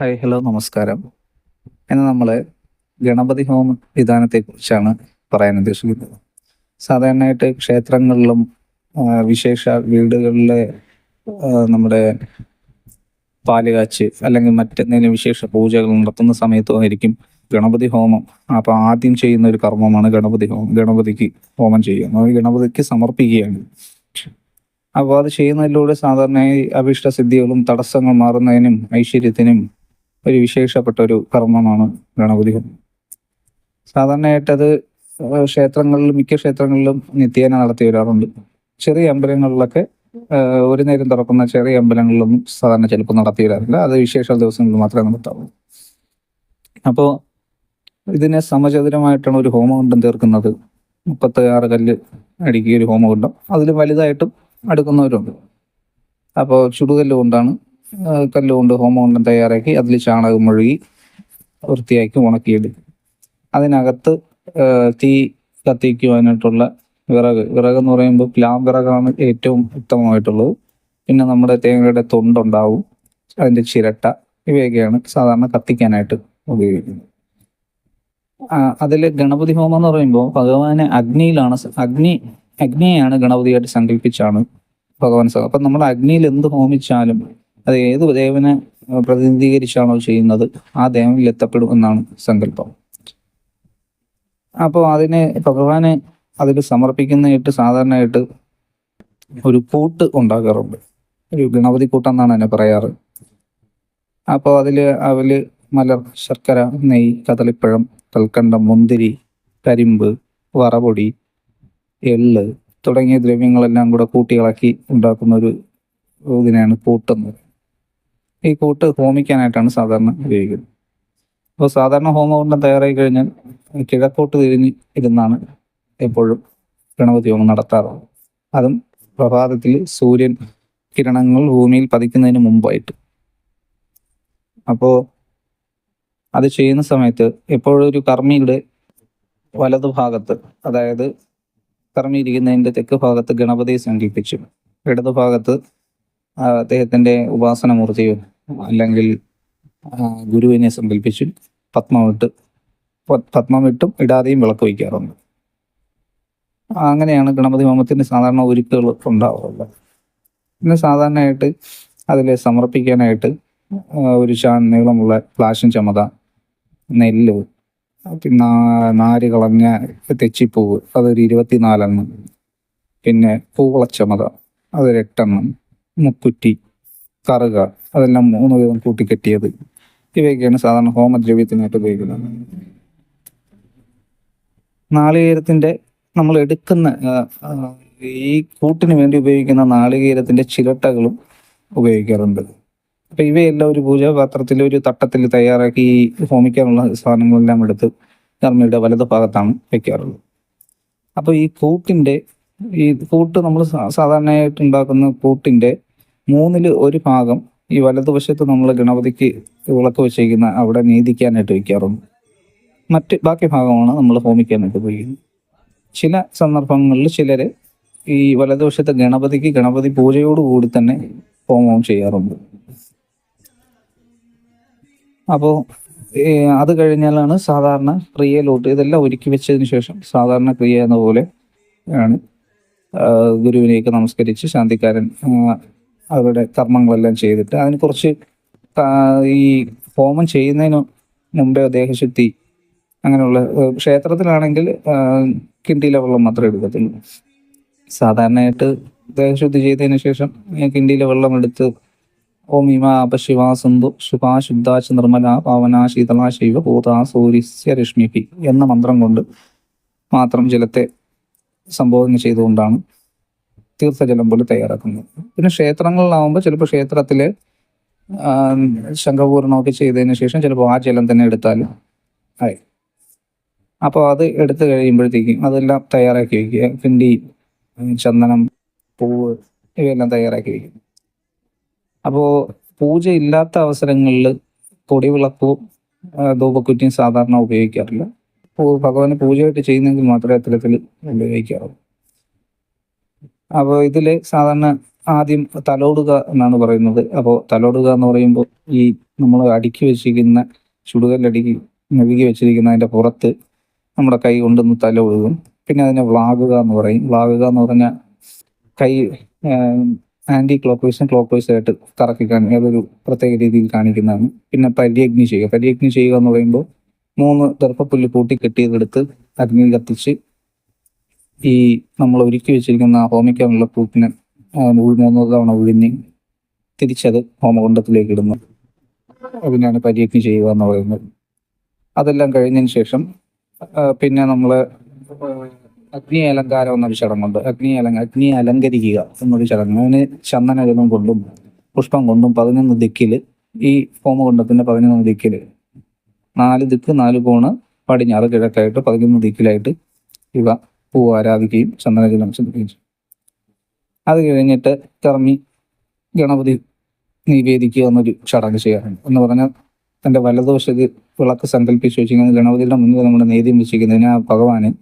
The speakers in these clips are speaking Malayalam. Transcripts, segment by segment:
ഹായ് ഹലോ നമസ്കാരം. ഇന്ന് നമ്മൾ ഗണപതി ഹോമ വിധാനത്തെക്കുറിച്ചാണ് പറയാൻ ഉദ്ദേശിക്കുന്നത്. സാധാരണയായിട്ട് ക്ഷേത്രങ്ങളിലും വിശേഷ വീടുകളിലെ നമ്മുടെ പാലുകാച്ച് അല്ലെങ്കിൽ മറ്റെന്തെങ്കിലും വിശേഷ പൂജകൾ നടത്തുന്ന സമയത്തുമായിരിക്കും ഗണപതി ഹോമം. അപ്പോൾ ആദ്യം ചെയ്യുന്ന ഒരു കർമ്മമാണ് ഗണപതി ഹോമം. ഗണപതിക്ക് ഹോമം ചെയ്യുക ഗണപതിക്ക് സമർപ്പിക്കുകയാണ്. അപ്പോൾ അത് ചെയ്യുന്നതിലൂടെ സാധാരണയായി അഭീഷ്ട സിദ്ധികളും തടസ്സങ്ങൾ മാറുന്നതിനും ഐശ്വര്യത്തിനും ഒരു വിശേഷപ്പെട്ട ഒരു കർമ്മമാണ് ഗണപതി. ഹോമം സാധാരണയായിട്ട് അത് ക്ഷേത്രങ്ങളിലും മിക്ക ക്ഷേത്രങ്ങളിലും നിത്യേന നടത്തി വരാറുണ്ട്. ചെറിയ അമ്പലങ്ങളിലൊക്കെ ഒരു നേരം തുറക്കുന്ന ചെറിയ അമ്പലങ്ങളിലൊന്നും സാധാരണ ചിലപ്പോൾ നടത്തി വരാറില്ല. അത് വിശേഷ ദിവസങ്ങളിൽ മാത്രമേ നടത്താവൂ. അപ്പോൾ ഇതിനെ സമചതുരമായിട്ടാണ് ഒരു ഹോമകുണ്ടം തീർക്കുന്നത്. മുപ്പത്തി ആറ് കല്ല് അടുക്കിയ ഒരു ഹോമകുണ്ടം. അതിൽ വലുതായിട്ടും അടുക്കുന്നവരുണ്ട്. അപ്പോൾ ചുടുകല്ല് കൊണ്ടാണ് കല്ലുകൊണ്ട് ഹോമകുണ്ടം തയ്യാറാക്കി അതിൽ ചാണകം മുഴുകി വൃത്തിയാക്കി ഉണക്കിയെടുക്കും അതിനകത്ത് തീ കത്തിക്കുവാനായിട്ടുള്ള വിറക്. വിറക് എന്ന് പറയുമ്പോൾ പ്ലാവ് വിറകാണ് ഏറ്റവും ഉത്തമമായിട്ടുള്ളത്. പിന്നെ നമ്മുടെ തേങ്ങയുടെ തൊണ്ടുണ്ടാവും. അതിന്റെ ചിരട്ട ഇവയൊക്കെയാണ് സാധാരണ കത്തിക്കാനായിട്ട് ഉപയോഗിക്കുന്നത്. അതിൽ ഗണപതി ഹോമം എന്ന് പറയുമ്പോൾ ഭഗവാനെ അഗ്നിയിലാണ് അഗ്നി അഗ്നിയെയാണ് ഗണപതിയായിട്ട് സങ്കല്പിച്ചാണ് ഭഗവാൻ അപ്പം നമ്മൾ അഗ്നിയിൽ എന്ത് ഹോമിച്ചാലും അത് ഏത് ദേവനെ പ്രതിനിധീകരിച്ചാണോ ചെയ്യുന്നത് ആ ദേവനിൽ എത്തപ്പെടും എന്നാണ് സങ്കല്പം. അപ്പോൾ അതിനെ ഭഗവാനെ അതിൽ സമർപ്പിക്കുന്നതായിട്ട് സാധാരണയായിട്ട് ഒരു കൂട്ട് ഉണ്ടാക്കാറുണ്ട് ഒരു ഗണപതി കൂട്ടം എന്നാണ് അതിനെ പറയാറ്. അപ്പോൾ അതിൽ അവൽ മലർ ശർക്കര നെയ്യ് കദളിപ്പഴം കൽക്കണ്ടം മുന്തിരി കരിമ്പ് വറപൊടി എള്ള് തുടങ്ങിയ ദ്രവ്യങ്ങളെല്ലാം കൂടെ കൂട്ടിയിളക്കി ഉണ്ടാക്കുന്ന ഒരു ഇതിനെയാണ് കൂട്ടുന്നത് ഈ കൂട്ട് ഹോമിക്കാനായിട്ടാണ് സാധാരണ ഉപയോഗിക്കുന്നത്. അപ്പോൾ സാധാരണ ഹോമകുണ്ടം തയ്യാറായി കഴിഞ്ഞാൽ കിഴക്കോട്ട് തിരിഞ്ഞ് ഇരുന്നാണ് എപ്പോഴും ഗണപതി ഹോമം നടത്താറുള്ളത് അതും പ്രഭാതത്തിൽ സൂര്യൻ കിരണങ്ങൾ ഭൂമിയിൽ പതിക്കുന്നതിന് മുമ്പായിട്ട്. അപ്പോൾ അത് ചെയ്യുന്ന സമയത്ത് എപ്പോഴും ഒരു കർമ്മിയുടെ വലതുഭാഗത്ത് അതായത് കർമ്മി ഇരിക്കുന്നതിന്റെ തെക്ക് ഭാഗത്ത് ഗണപതിയെ സങ്കല്പിച്ചു ഇടതു ഭാഗത്ത് ഉപാസനമൂർത്തിയോ അല്ലെങ്കിൽ ഗുരുവിനെ സങ്കല്പിച്ചു പത്മമിട്ട് പത്മമിട്ടും ഇടാതെയും വിളക്ക് വയ്ക്കാറുണ്ട്. അങ്ങനെയാണ് ഗണപതി ഹോമത്തിന്റെ സാധാരണ ഒരുക്കുകൾ ഉണ്ടാവാറുള്ളത്. പിന്നെ സാധാരണയായിട്ട് അതിൽ സമർപ്പിക്കാനായിട്ട് ഒരു ചാൻ നീളമുള്ള പ്ലാഷൻ ചമത നെല്ല് പിന്നെ നാര് കളഞ്ഞ തെച്ചിപ്പൂവ് അതൊരു ഇരുപത്തിനാലെണ്ണം പിന്നെ പൂവളച്ചമത അതൊരു എട്ടെണ്ണം മുക്കുറ്റി കറുക അതെല്ലാം മൂന്ന് വീതം കൂട്ടിക്കെട്ടിയത്. ഇവയൊക്കെയാണ് സാധാരണ ഹോമദ്രവ്യത്തിനായിട്ട് ഉപയോഗിക്കുന്നത്. നാളികേരത്തിന്റെ നമ്മൾ എടുക്കുന്ന ഈ കൂട്ടിന് വേണ്ടി ഉപയോഗിക്കുന്ന നാളികേരത്തിന്റെ ചിരട്ടകളും ഉപയോഗിക്കാറുണ്ട്. അപ്പൊ ഇവയെല്ലാം ഒരു പൂജാപാത്രത്തിൽ ഒരു തട്ടത്തിൽ തയ്യാറാക്കി ഈ ഹോമിക്കാനുള്ള സാധനങ്ങളെല്ലാം എടുത്ത് കർമ്മയുടെ വലത് ഭാഗത്താണ് വെക്കാറുള്ളത് അപ്പോൾ ഈ കൂട്ടിന്റെ ഈ കൂട്ട് നമ്മൾ സാധാരണയായിട്ട് ഉണ്ടാക്കുന്ന കൂട്ടിന്റെ മൂന്നിൽ ഒരു ഭാഗം ഈ വലതുവശത്ത് നമ്മൾ ഗണപതിക്ക് വിളക്ക് വെച്ചേക്കുന്ന അവിടെ നീതിക്കാനായിട്ട് വയ്ക്കാറുണ്ട് മറ്റ് ബാക്കി ഭാഗമാണ് നമ്മൾ ഹോമിക്കാനായിട്ട് ഉപയോഗിക്കുന്നത്. ചില സന്ദർഭങ്ങളിൽ ചിലർ ഈ വലതുവശത്തെ ഗണപതിക്ക് ഗണപതി പൂജയോടുകൂടി തന്നെ ഹോമവും ചെയ്യാറുണ്ട്. അപ്പോൾ അത് കഴിഞ്ഞാലാണ് സാധാരണ ക്രിയയിലോട്ട് ഇതെല്ലാം ഒരുക്കി വെച്ചതിന് ശേഷം സാധാരണ ക്രിയ എന്ന പോലെ ആണ്. ഗുരുവിനെയൊക്കെ നമസ്കരിച്ച് ശാന്തിക്കാരൻ അവരുടെ കർമ്മങ്ങളെല്ലാം ചെയ്തിട്ട് അതിന് കുറച്ച് ഈ ഹോമം ചെയ്യുന്നതിന് മുമ്പേ ദേഹശുദ്ധി അങ്ങനെയുള്ള ക്ഷേത്രത്തിലാണെങ്കിൽ കിണ്ടിയിലെ വെള്ളം മാത്രമേ എടുക്കത്തുള്ളൂ. സാധാരണയായിട്ട് ദേഹശുദ്ധി ചെയ്തതിന് ശേഷം കിണ്ടിയിലെ വെള്ളം എടുത്ത് ഓം ഇമ അപശിവാ സിന്ധു ശുഭാ ശുദ്ധാച്ച് നിർമ്മല പാവന ശീതള ശൈവ ഭൂത സൂര്യസ്യ രശ്മിപി എന്ന മന്ത്രം കൊണ്ട് മാത്രം ജലത്തെ സംബോധന ചെയ്തുകൊണ്ടാണ് തീർത്ഥജലം പോലെ തയ്യാറാക്കുന്നത്. പിന്നെ ക്ഷേത്രങ്ങളിലാവുമ്പോൾ ചിലപ്പോൾ ക്ഷേത്രത്തിലെ ശംഖപൂർണമൊക്കെ ചെയ്തതിന് ശേഷം ചിലപ്പോൾ ആ ജലം തന്നെ എടുത്താലും ആയി. അപ്പോൾ അത് എടുത്തു കഴിയുമ്പോഴത്തേക്കും അതെല്ലാം തയ്യാറാക്കി വയ്ക്കുക. പിണ്ടി ചന്ദനം പൂവ് ഇവയെല്ലാം തയ്യാറാക്കി വയ്ക്കും അപ്പോൾ പൂജ ഇല്ലാത്ത അവസരങ്ങളിൽ പൊടിവിളക്കവും ആ, ധൂപക്കുറ്റിയും സാധാരണ ഉപയോഗിക്കാറില്ല. ഭഗവാന് പൂജയായിട്ട് ചെയ്യുന്നെങ്കിൽ മാത്രമേ അത്തരത്തിൽ ഉപയോഗിക്കാറുള്ളൂ അപ്പോൾ ഇതിൽ സാധാരണ ആദ്യം തലോടുക എന്നാണ് പറയുന്നത്. അപ്പോൾ തലോടുക എന്ന് പറയുമ്പോൾ ഈ നമ്മൾ അടുക്കി വെച്ചിരിക്കുന്ന ചുടുകല്ലടുക്കി മെഴുകി വെച്ചിരിക്കുന്ന അതിന്റെ പുറത്ത് നമ്മുടെ കൈ കൊണ്ടൊന്ന് തല ഒഴുകും പിന്നെ അതിനെ വ്ളാകുക എന്ന് പറയും. വ്ളാകുക എന്ന് പറഞ്ഞാൽ കൈ ആന്റി ക്ലോക്ക് വൈസും ക്ലോക്ക് വൈസും ആയിട്ട് കറക്കി കാണി അതൊരു പ്രത്യേക രീതിയിൽ കാണിക്കുന്നതാണ്. പിന്നെ പര്യഗ്നി ചെയ്യുക. പര്യഗ്നി ചെയ്യുക എന്ന് പറയുമ്പോൾ മൂന്ന് ദർഭപ്പുല്ല് പൂട്ടി കെട്ടിയതെടുത്ത് അഗ്നിയിൽ കത്തിച്ച് ഈ നമ്മൾ ഒരുക്കി വെച്ചിരിക്കുന്ന ഹോമിക്കാനുള്ള ഉഴി- മൂന്ന് തവണ ഉഴിഞ്ഞ് തിരിച്ചത് ഹോമകുണ്ടത്തിലേക്ക് ഇടുന്നു. അതിനാണ് പര്യഗ്നി ചെയ്യുക എന്ന് പറയുന്നത്. അതെല്ലാം കഴിഞ്ഞതിന് ശേഷം പിന്നെ നമ്മൾ അഗ്നി അലങ്കാരം എന്നൊരു ചടങ്ങുണ്ട്. അഗ്നി അലങ്ക അഗ്നി അലങ്കരിക്കുക എന്നൊരു ചടങ്ങ്. അതിന് ചന്ദനജലം കൊണ്ടും പുഷ്പം കൊണ്ടും പതിനൊന്ന് ദിക്കിൽ ഈ ഹോമകുണ്ടത്തിന്റെ പതിനൊന്ന് ദിക്കിൽ നാല് ദിക്ക് നാല് കോണ് പടിഞ്ഞാറ് കിഴക്കായിട്ട് പതിനൊന്ന് ദിക്കിലായിട്ട് ഇവ പൂ ആരാധിക്കുകയും ചന്ദനജലം ചിന്തിക്കുകയും ചെയ്യും. അത് കഴിഞ്ഞിട്ട് കർമ്മി ഗണപതി നിവേദിക്കുക എന്നൊരു ചടങ്ങ് ചെയ്യാറുണ്ട്. എന്ന് പറഞ്ഞാൽ തന്റെ വലതുവശത്ത് വിളക്ക് സങ്കല്പിച്ച് വെച്ചിരിക്കുന്നത് ഗണപതിയുടെ മുന്നിൽ നമ്മുടെ നേദ്യം വെച്ചിരിക്കുന്നതിന് ആ ഭഗവാന്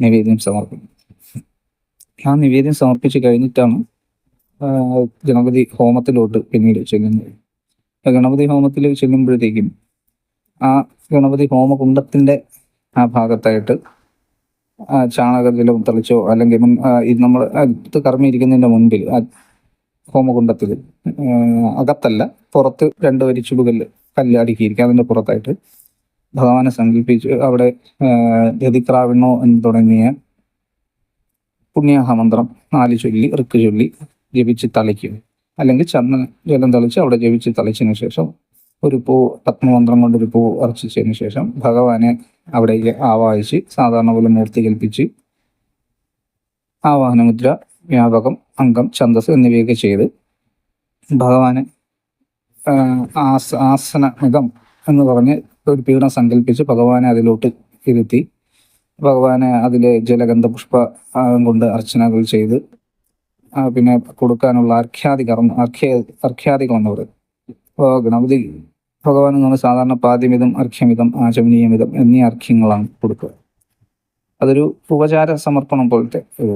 നിവേദ്യം സമർപ്പിക്കും. ആ നിവേദ്യം സമർപ്പിച്ച് കഴിഞ്ഞിട്ടാണ് ഗണപതി ഹോമത്തിലോട്ട് പിന്നീട് ചെല്ലുന്നത്. ഗണപതി ഹോമത്തിൽ ചെല്ലുമ്പോഴത്തേക്കും ആ ഗണപതി ഹോമകുണ്ടത്തിന്റെ ആ ഭാഗത്തായിട്ട് ആ തെളിച്ചോ അല്ലെങ്കിൽ മുൻ- നമ്മൾ അടുത്ത് കറങ്ങിയിരിക്കുന്നതിന്റെ മുൻപിൽ ഹോമകുണ്ടത്തിൽ അകത്തല്ല പുറത്ത് രണ്ട് വരി ചുടുകല്ല് കല്ല് അടുക്കിയിരിക്കുക അതിന്റെ പുറത്തായിട്ട് ഭഗവാനെ സങ്കല്പിച്ച് അവിടെ രതിക്രാവിണോ എന്ന് തുടങ്ങിയ പുണ്യാഹമന്ത്രം നാല് ചൊല്ലി ഋക്ക് ചൊല്ലി ജപിച്ച് തളിക്കും. അല്ലെങ്കിൽ ചന്ദന ജലം തളിച്ച് അവിടെ ജപിച്ച് തളിച്ചതിന് ശേഷം ഒരു പൂ പത്മമന്ത്രം കൊണ്ടൊരു പൂ അർച്ചിച്ചതിന് ശേഷം ഭഗവാനെ അവിടേക്ക് ആവാഹിച്ച് സാധാരണ പോലെ മൂർത്തി കൽപ്പിച്ച് ആവാഹനമുദ്ര വ്യാപകം അംഗം ഛന്ദസ് എന്നിവയൊക്കെ ചെയ്ത് ഭഗവാന് ആസ് ആസ ആസന മിതം എന്ന് പറഞ്ഞ് ഒരു പീഠം സങ്കല്പിച്ച് ഭഗവാനെ അതിലോട്ട് ഇരുത്തി ഭഗവാനെ അതിലെ ജലഗന്ധ പുഷ്പ കൊണ്ട് അർച്ചനകൾ ചെയ്ത് പിന്നെ കൊടുക്കാനുള്ള അർഖ്യാതി കർമ്മ അർഘ്യ അർഘ്യാദികളെന്ന് പറയും. ഗണപതി. ഭഗവാൻ നമ്മൾ സാധാരണ പാദ്യമിതം അർഘ്യമിതം ആചമനീയമിതം എന്നീ അർഘ്യങ്ങളാണ് കൊടുക്കുക. അതൊരു ഉപചാര സമർപ്പണം പോലത്തെ ഒരു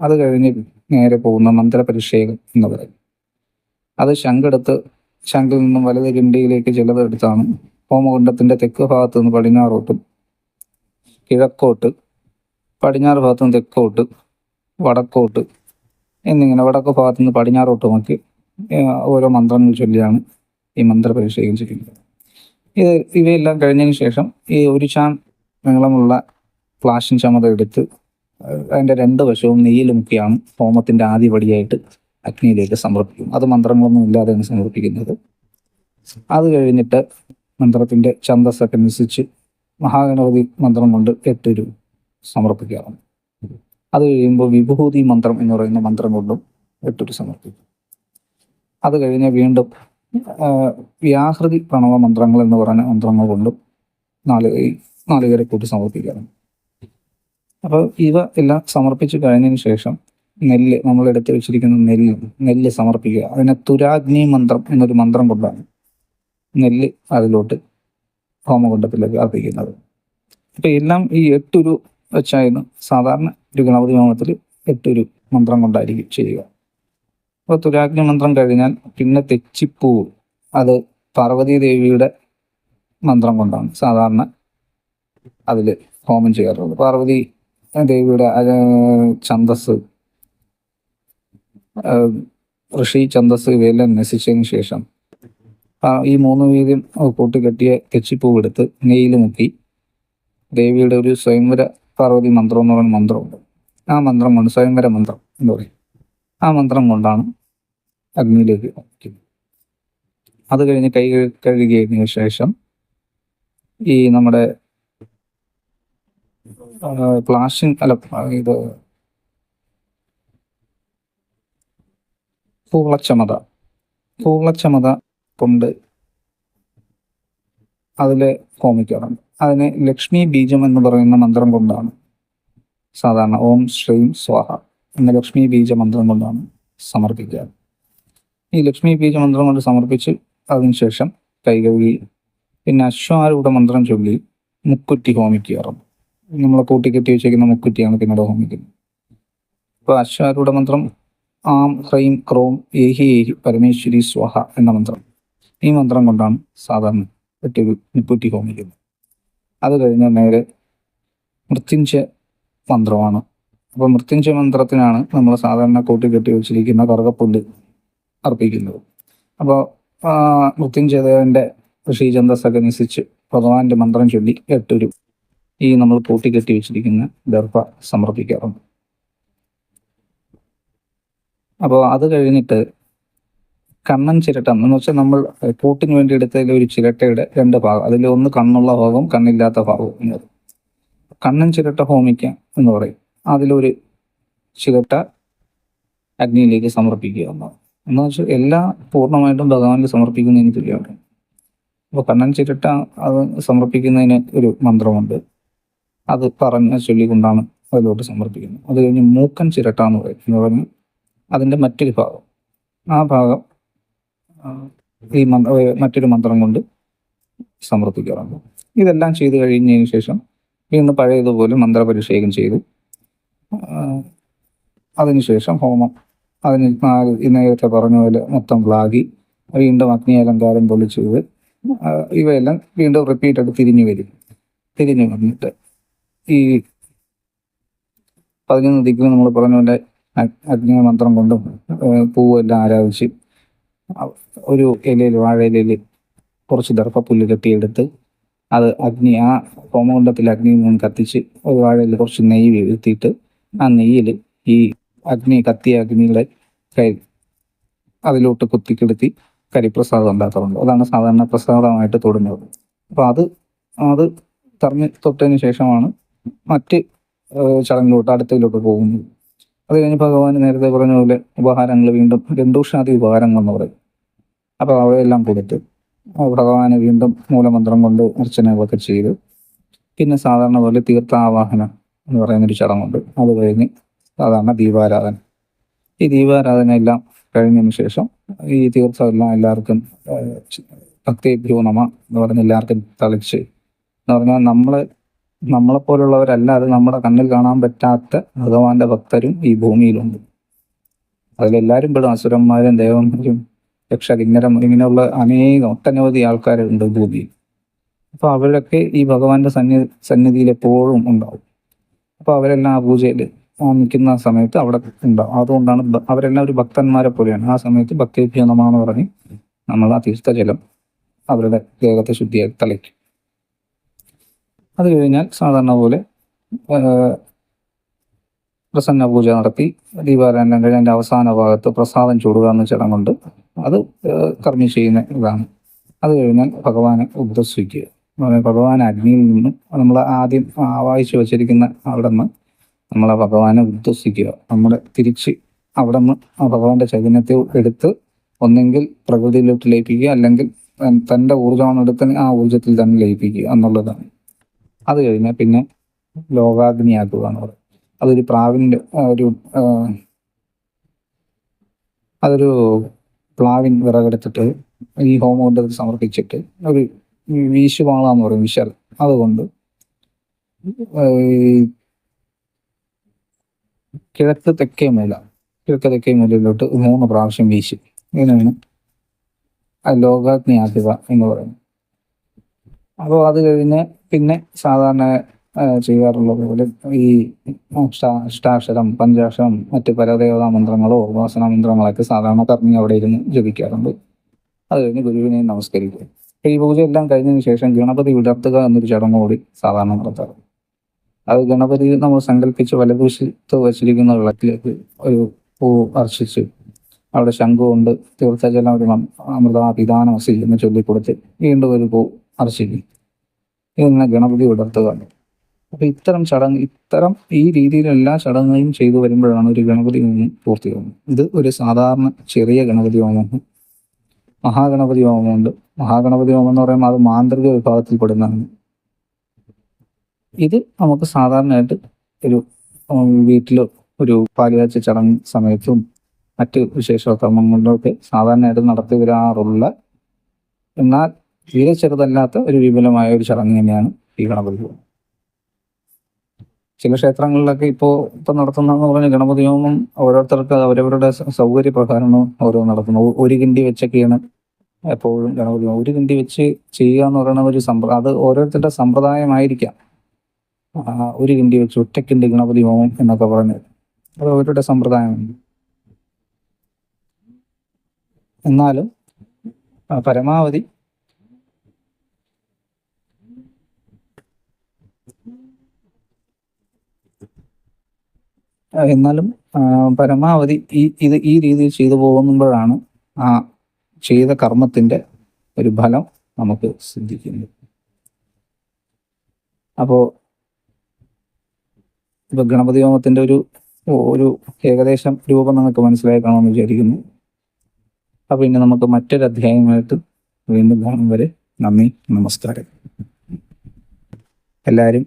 അത് കഴിഞ്ഞ് നേരെ പോകുന്ന മന്ത്രപരിഷേകം എന്ന് പറയും. അത് ശങ്കെടുത്ത് ശങ്കിൽ നിന്നും വലത് കിണ്ടിയിലേക്ക് ചിലതെടുത്താണ് ഹോമകുണ്ടത്തിന്റെ തെക്ക് ഭാഗത്ത് നിന്ന് പടിഞ്ഞാറോട്ടും കിഴക്കോട്ട് പടിഞ്ഞാറ് ഭാഗത്ത് നിന്ന് തെക്കോട്ട് വടക്കോട്ട് എന്നിങ്ങനെ വടക്ക് ഭാഗത്ത് നിന്ന് പടിഞ്ഞാറോട്ടുമൊക്കെ ഓരോ മന്ത്രങ്ങൾ ചൊല്ലിയാണ് ഈ മന്ത്രപരിശയം ചെയ്യുന്നത് ഇത് ഇവയെല്ലാം കഴിഞ്ഞതിന് ശേഷം ഈ ഒരു ചാൻ നീളമുള്ള ഫ്ലാഷൻ ചമത എടുത്ത് അതിന്റെ രണ്ട് വശവും നെയ്യിൽ മുക്കിയാണ് ഹോമത്തിന്റെ ആദ്യ പടിയായിട്ട് അഗ്നിയിലേക്ക് സമർപ്പിക്കും. അത് മന്ത്രങ്ങളൊന്നും ഇല്ലാതെയാണ് സമർപ്പിക്കുന്നത്. അത് കഴിഞ്ഞിട്ട് മന്ത്രത്തിന്റെ ഛന്ദസ്സൊക്കെ നിസിച്ച് മഹാഗണപതി മന്ത്രം കൊണ്ട് എട്ടൊരു സമർപ്പിക്കാറുണ്ട്. അത് കഴിയുമ്പോൾ വിഭൂതി മന്ത്രം എന്ന് പറയുന്ന മന്ത്രം കൊണ്ടും എട്ടൊരു സമർപ്പിക്കും. അത് കഴിഞ്ഞ് വീണ്ടും വ്യാഹൃതി പ്രണവ മന്ത്രങ്ങൾ എന്ന് പറഞ്ഞ മന്ത്രങ്ങൾ കൊണ്ടും നാല് ഈ നാലുപേരെ കൂട്ടി സമർപ്പിക്കാറുണ്ട്. അപ്പോൾ ഇവ എല്ലാം സമർപ്പിച്ചു കഴിഞ്ഞതിന് ശേഷം നെല്ല് നമ്മൾ എടുത്തു വെച്ചിരിക്കുന്ന നെല്ല് നെല്ല് സമർപ്പിക്കുക. അതിനെ തുരാഗ്നി മന്ത്രം എന്നൊരു മന്ത്രം കൊണ്ടാണ് നെല്ല് അതിലോട്ട് ഹോമകുണ്ടത്തിലേക്ക് അർപ്പിക്കുന്നത്. അപ്പൊ എല്ലാം ഈ എട്ടൊരു വെച്ചായിരുന്നു. സാധാരണ ഒരു ഗണപതി ഹോമത്തിൽ എട്ടൊരു മന്ത്രം കൊണ്ടായിരിക്കും ചെയ്യുക. അപ്പോൾ തുലാഗ്നി മന്ത്രം കഴിഞ്ഞാൽ പിന്നെ തെച്ചിപ്പൂ. അത് പാർവതി ദേവിയുടെ മന്ത്രം കൊണ്ടാണ്. സാധാരണ അതിൽ ഹോമം ചെയ്യാറുള്ളത്. പാർവതി ദേവിയുടെ ഛന്തസ് ഋഷി ഛന്തസ് ഇവയെല്ലാം നശിച്ചതിന് ശേഷം ഈ മൂന്ന് വീതിയും കൂട്ടിക്കെട്ടിയ തെച്ചിപ്പൂ എടുത്ത് നെയ്യിൽ മുക്കി ദേവിയുടെ ഒരു സ്വയംവര പാർവതി മന്ത്രം എന്ന് പറയുന്ന മന്ത്രമുണ്ട്. ആ മന്ത്രം കൊണ്ട് സ്വയംവര മന്ത്രം എന്ന് പറയും. ആ മന്ത്രം കൊണ്ടാണ് അഗ്നിയിലേക്ക് വയ്ക്കുന്നത് അത് കഴിഞ്ഞ് കൈ കഴുകിയതിന് ശേഷം ഈ നമ്മുടെ പ്ലാഷൻ അല്ല ഇത് പൂളച്ചമത. പൂളച്ചമത കൊണ്ട് അതിൽ ഹോമിക്കാറുണ്ട് അതിന് ലക്ഷ്മി ബീജം എന്ന് പറയുന്ന മന്ത്രം കൊണ്ടാണ് സാധാരണ ഓം ശ്രീം സ്വാഹ എന്ന ലക്ഷ്മി ബീജ മന്ത്രം കൊണ്ടാണ് സമർപ്പിക്കുക. ഈ ലക്ഷ്മി ബീജ മന്ത്രം കൊണ്ട് സമർപ്പിച്ച് അതിനുശേഷം കൈകഴുകി പിന്നെ അശ്വാരൂഢ മന്ത്രം ചൊല്ലി മുക്കുറ്റി ഹോമിക്കാറുണ്ട് നമ്മളെ കൂട്ടിക്കെട്ടി വെച്ചേക്കുന്ന മുക്കുറ്റിയാണ് പിന്നീട് ഹോമിക്കുന്നത്. അപ്പോൾ അശ്വാരൂഢ മന്ത്രം ആം ഹ്രൈം ക്രോം ഏഹി ഏഹി പരമേശ്വരി സ്വഹ എന്ന മന്ത്രം. ഈ മന്ത്രം കൊണ്ടാണ് സാധാരണ കെട്ടി മുക്കുറ്റി ഹോമിക്കുന്നത്. അത് കഴിഞ്ഞ നേരെ മൃത്യുഞ്ച മന്ത്രമാണ് അപ്പോൾ മൃത്യുഞ്ജയ മന്ത്രത്തിനാണ് നമ്മൾ സാധാരണ കൂട്ടി കെട്ടി വെച്ചിരിക്കുന്ന കറുകപ്പുല്ല് അർപ്പിക്കുന്നത്. അപ്പോൾ മൃത്യുഞ്ജയദേവന്റെ ശ്രീചന്ദസൊക്കെ നിസിച്ച് ഭഗവാന്റെ മന്ത്രം ചൊല്ലി എട്ടൊരു ഈ നമ്മൾ കൂട്ടി കെട്ടി വെച്ചിരിക്കുന്ന ദർഭ സമർപ്പിക്കാറുണ്ട്. അപ്പോൾ അത് കഴിഞ്ഞിട്ട് കണ്ണൻ ചിരട്ട എന്ന് വെച്ചാൽ നമ്മൾ കൂട്ടിന് വേണ്ടി എടുത്തതിൽ ഒരു ചിരട്ടയുടെ രണ്ട് ഭാഗം. അതിൽ ഒന്ന് കണ്ണുള്ള ഭാഗവും കണ്ണില്ലാത്ത ഭാഗവും കണ്ണൻ ചിരട്ട ഹോമിക്ക എന്ന് പറയും. അതിലൊരു ചിരട്ട അഗ്നിയിലേക്ക് സമർപ്പിക്കുക എന്നാണ് എന്ന് വെച്ചാൽ എല്ലാ പൂർണമായിട്ടും ഭഗവാനിൽ സമർപ്പിക്കുന്നതിന് തുല്യമാണ് അപ്പോൾ കണ്ണൻ ചിരട്ട അത് സമർപ്പിക്കുന്നതിന് ഒരു മന്ത്രമുണ്ട്. അത് പറഞ്ഞ് ചൊല്ലിക്കൊണ്ടാണ് അതിലോട്ട് സമർപ്പിക്കുന്നത്. അത് കഴിഞ്ഞ് മൂക്കൻ ചിരട്ട എന്ന് പറയും. എന്ന് പറഞ്ഞാൽ അതിന്റെ മറ്റൊരു ഭാഗം. ആ ഭാഗം ഈ മന്ത്ര മറ്റൊരു മന്ത്രം കൊണ്ട് സമർപ്പിക്കാറുണ്ട്. ഇതെല്ലാം ചെയ്തു കഴിഞ്ഞതിന് ശേഷം വീണ്ടും പഴയതുപോലെ മന്ത്രപരിഷേകം ചെയ്തു. അതിനുശേഷം ഹോമം. അതിന് നാല് നേരത്തെ പറഞ്ഞ പോലെ മൊത്തം വ്ലാഗി വീണ്ടും അഗ്നി അലങ്കാരം പൊളിച്ചു ചെയ്ത് ഇവയെല്ലാം വീണ്ടും റിപ്പീറ്റ് ആയിട്ട് തിരിഞ്ഞു വരും. തിരിഞ്ഞു വന്നിട്ട് ഈ പതിനൊന്ന് ദിക്കിൽ നമ്മൾ പറഞ്ഞ പോലെ അഗ്നി മന്ത്രം കൊണ്ടും പൂവെല്ലാം ആരാധിച്ച് ഒരു ഇലയിൽ വാഴയിലയിൽ കുറച്ച് ദർഭപ്പുല്ല് കെട്ടിയെടുത്ത് അത് അഗ്നി ആ ഹോമകുണ്ടത്തിൽ അഗ്നിയിൽ നിന്ന് കത്തിച്ച് ഒരു വാഴയിൽ കുറച്ച് നെയ്യ് വീഴ്ത്തിയിട്ട് ആ നെയ്യിൽ ഈ അഗ്നി കത്തിയ അഗ്നിയുടെ കൈ അതിലോട്ട് കുത്തിക്കെടുത്തി കരിപ്രസാദം ഉണ്ടാക്കാറുണ്ട്. അതാണ് സാധാരണ പ്രസാദമായിട്ട് തൊടുന്നത്. അപ്പോൾ അത് അത് തറഞ്ഞ് തൊട്ടതിന് ശേഷമാണ് മറ്റ് ചടങ്ങിലോട്ട് അടുത്തതിലോട്ട് പോകുന്നത്. അത് കഴിഞ്ഞ് ഭഗവാൻ നേരത്തെ പറഞ്ഞ പോലെ ഉപഹാരങ്ങൾ വീണ്ടും രണ്ടൂഷാദി ഉപഹാരങ്ങൾ എന്ന് പറയും. അപ്പോൾ അവയെല്ലാം കൊടുത്ത് ഭഗവാനെ വീണ്ടും മൂലമന്ത്രം കൊണ്ട് അർച്ചനകളൊക്കെ ചെയ്ത് പിന്നെ സാധാരണ പോലെ തീർത്ഥാവാഹനം എന്ന് പറയുന്നൊരു ചടങ്ങുണ്ട്. അത് കഴിഞ്ഞ് സാധാരണ ദീപാരാധന. ഈ ദീപാരാധന എല്ലാം കഴിഞ്ഞതിന് ശേഷം ഈ തീർത്ഥം എല്ലാം എല്ലാവർക്കും ഭക്തി ഭ്യൂണമ എന്ന് പറഞ്ഞ് എല്ലാവർക്കും തളിച്ച് എന്ന് പറഞ്ഞാൽ നമ്മളെ നമ്മളെപ്പോലുള്ളവരല്ലാതെ നമ്മുടെ കണ്ണിൽ കാണാൻ പറ്റാത്ത ഭഗവാന്റെ ഭക്തരും ഈ ഭൂമിയിലുണ്ട്. അതിലെല്ലാവരും പെടും. അസുരന്മാരും ദേവന്മാരും യക്ഷ കിന്നരം ഇങ്ങനെയുള്ള അനേകം ഒട്ടനവധി ആൾക്കാരുണ്ട് ഭൂമിയിൽ. അപ്പൊ അവരൊക്കെ ഈ ഭഗവാന്റെ സന്നി സന്നിധിയിൽ എപ്പോഴും ഉണ്ടാവും. അപ്പൊ അവരെല്ലാം ആ പൂജയിൽ നിൽക്കുന്ന സമയത്ത് അവിടെ ഉണ്ടാവും. അതുകൊണ്ടാണ് അവരെല്ലാം ഒരു ഭക്തന്മാരെ പോലെയാണ്. ആ സമയത്ത് ഭക്തിഭ്യോ പറഞ്ഞ് നമ്മൾ ആ തീർത്ഥജലം അവരുടെ ദേഹത്തെ ശുദ്ധിയായി തളിക്കും. അത് കഴിഞ്ഞാൽ സാധാരണ പോലെ പ്രസന്ന പൂജ നടത്തി ദീപാരായണം കഴിഞ്ഞ അവസാന ഭാഗത്ത് പ്രസാദം ചൂടുക എന്ന ചടങ്ങുണ്ട്. അത് കർമ്മി ചെയ്യുന്ന ഇതാണ്. അത് കഴിഞ്ഞാൽ ഭഗവാനെ ഉപദർശിക്കുക ഭഗവാൻ അഗ്നിയിൽ നിന്നും നമ്മൾ ആദ്യം ആവാഹിച്ചു വച്ചിരിക്കുന്ന അവിടെ നിന്ന് നമ്മൾ ആ ഭഗവാനെ ഉദ്ദേശിക്കുക നമ്മുടെ തിരിച്ച് അവിടെ നിന്ന് ആ ഭഗവാന്റെ ചൈതന്യത്തെ എടുത്ത് ഒന്നെങ്കിൽ പ്രകൃതിയിലോട്ട് ലയിപ്പിക്കുക അല്ലെങ്കിൽ തൻ- തന്റെ ഊർജമാണ് എടുത്ത് ആ ഊർജത്തിൽ തന്നെ ലയിപ്പിക്കുക എന്നുള്ളതാണ്. അത് കഴിഞ്ഞാൽ പിന്നെ ലോകാഗ്നിയാക്കുക എന്ന് പറയും. അതൊരു പ്രാവിന്റെ ഒരു അതൊരു പ്ലാവിൻ വിറകെടുത്തിട്ട് ഈ ഹോമകുണ്ടത്തിൽ സമർപ്പിച്ചിട്ട് ഒരു വീശുവാള എന്ന് പറയും വിശാൽ അതുകൊണ്ട് കിഴക്ക് തെക്കേ മേല കിഴക്ക് തെക്കേ മേലയിലോട്ട് മൂന്ന് പ്രാവശ്യം വീശി. ഇങ്ങനെയാണ് ആ ലോകാഗ്നിയാക്കുക എന്ന് പറയുന്നത്. അപ്പോൾ അത് കഴിഞ്ഞ് പിന്നെ സാധാരണ ചെയ്യാറുള്ള പോലെ ഈ അഷ്ട- അഷ്ടാക്ഷരം പഞ്ചാക്ഷരം മറ്റ് പരദേവതാ മന്ത്രങ്ങളോ ഉപാസന മന്ത്രങ്ങളൊക്കെ സാധാരണ കർമ്മി അവിടെ ഇരുന്ന് ജപിക്കാറുണ്ട്. അത് കഴിഞ്ഞ് ഗുരുവിനെ നമസ്കരിക്കുക അപ്പൊ ഈ പൂജ എല്ലാം കഴിഞ്ഞതിന് ശേഷം ഗണപതി വിടർത്തുക എന്നൊരു ചടങ്ങ് കൂടി സാധാരണ നടത്താറ്. അത് ഗണപതി നമ്മൾ സങ്കല്പിച്ച് വലതുവശത്ത് വച്ചിരിക്കുന്ന വിളക്കിലേക്ക് ഒരു പൂ അർച്ചിച്ച് അവിടെ ശംഖു കൊണ്ട് തീർത്ഥജലം ഒരു മം- അമൃതാപിതാനമസി എന്ന് ചൊല്ലിക്കൊടുത്ത് വീണ്ടും ഒരു പൂ അർച്ചിക്കും. ഇങ്ങനെ ഗണപതി വിടർത്തുക അപ്പൊ ഇത്തരം ചടങ്ങ് ഇത്തരം ഈ രീതിയിൽ എല്ലാ ചടങ്ങുകളും ചെയ്തു വരുമ്പോഴാണ് ഒരു ഗണപതി ഹോമം പൂർത്തിയാകുന്നത് ഇത് ഒരു സാധാരണ ചെറിയ ഗണപതി ഹോമം മഹാഗണപതി ഹോമമുണ്ട്. മഹാഗണപതി ഹോമം എന്ന് പറയുമ്പോൾ അത് മാന്ത്രിക വിഭാഗത്തിൽപ്പെടുന്നതാണ് ഇത് നമുക്ക് സാധാരണയായിട്ട് ഒരു വീട്ടിൽ ഒരു പാലുകാച്ച ചടങ്ങ് സമയത്തും മറ്റ് വിശേഷ കർമ്മങ്ങളിലൊക്കെ സാധാരണയായിട്ട് നടത്തി വരാറുള്ള എന്നാൽ തീരെ ചെറുതല്ലാത്ത ഒരു വിപുലമായ ഒരു ചടങ്ങ് തന്നെയാണ് ഈ ഗണപതി ഹോമം. ചില ക്ഷേത്രങ്ങളിലൊക്കെ ഇപ്പോൾ ഇപ്പൊ നടത്തുന്നതെന്ന് പറഞ്ഞ ഗണപതി ഹോമം ഓരോരുത്തർക്ക് അവരവരുടെ സൗകര്യ പ്രകാരമാണ് ഓരോ നടത്തുന്നത്. ഒരു കിണ്ടി വെച്ചൊക്കെയാണ് എപ്പോഴും ഗണപതി ഒരു കിണ്ടി വെച്ച് ചെയ്യുക എന്ന് പറയുന്ന ഒരു സമ്പ്രദായം അത് ഓരോരുത്തരുടെ സമ്പ്രദായമായിരിക്കാം. ഒരു കിണ്ടി വെച്ച് ഒറ്റക്കിണ്ടി ഗണപതി ഹോമം എന്നൊക്കെ പറഞ്ഞത് അത് അവരുടെ സമ്പ്രദായമാണ്. എന്നാലും പരമാവധി എന്നാലും പരമാവധി ഈ ഇത് ഈ രീതിയിൽ ചെയ്തു പോകുമ്പോഴാണ് ആ ചെയ്ത കർമ്മത്തിന്റെ ഒരു ഫലം നമുക്ക് സിദ്ധിക്കുന്നത്. അപ്പോൾ ഇപ്പൊ ഗണപതി ഹോമത്തിന്റെ ഒരു ഒരു ഏകദേശം രൂപം നിങ്ങൾക്ക് മനസ്സിലായി കാണുമെന്ന് വിചാരിക്കുന്നു. അപ്പോൾ ഇനി നമുക്ക് മറ്റൊരു അധ്യായമായിട്ട് വീണ്ടും കാണും വരെ നന്ദി നമസ്കാരം. എല്ലാവരും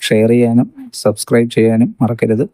ഷെയർ ചെയ്യാനും സബ്സ്ക്രൈബ് ചെയ്യാനും മറക്കരുത്.